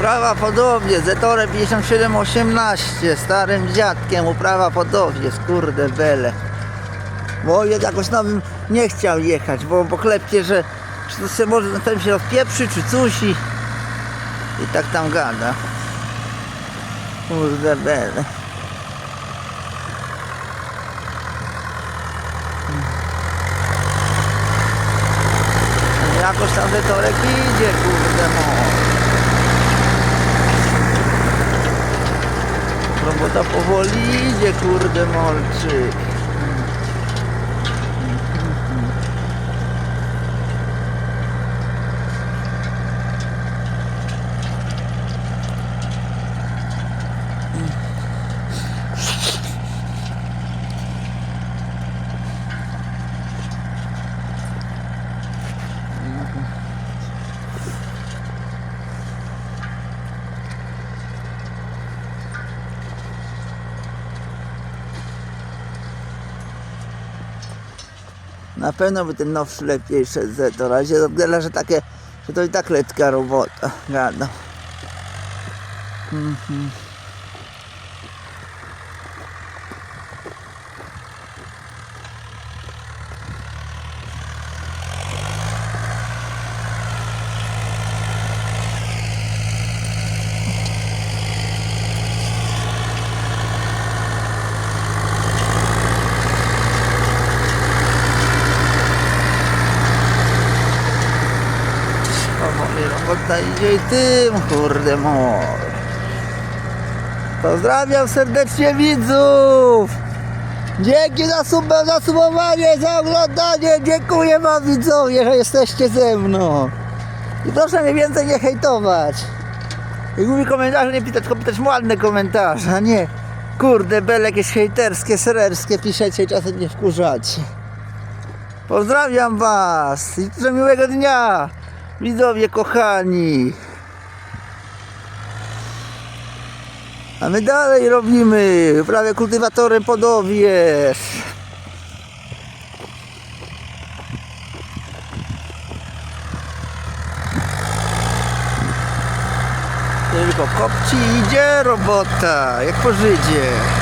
Uprawa podobnie, Zetore 5718, starym dziadkiem, uprawa podobnie, skurde bele. Bo ja jakoś na bym nie chciał jechać, bo, bo klepcie, że, że to się może tym się rozpieprzy, czy coś i, i tak tam gada. Kurde bele. Jakoś tam Zetorek idzie, kurde no. Robota powoli idzie, kurde molczyk. Na pewno by ten nowszy lepiej szedł Zetor, ale się odgrywa, że takie, że to i tak letka robota. Gada. Mhm. Idzie i tym, kurde mor. Pozdrawiam serdecznie widzów! Dzięki za, sub, za subowanie, za oglądanie! Dziękuję wam widzowie, że jesteście ze mną! I proszę mnie więcej nie hejtować! I mówi komentarze nie pisać, pisać ładne komentarze, a nie kurde, bele jakieś hejterskie, sererskie piszecie i czasem mnie wkurzacie. Pozdrawiam was i życzę miłego dnia! Widzowie kochani! A my dalej robimy, prawie kultywatorem podowiesz. Tylko kopci idzie robota, jak po Żydzie.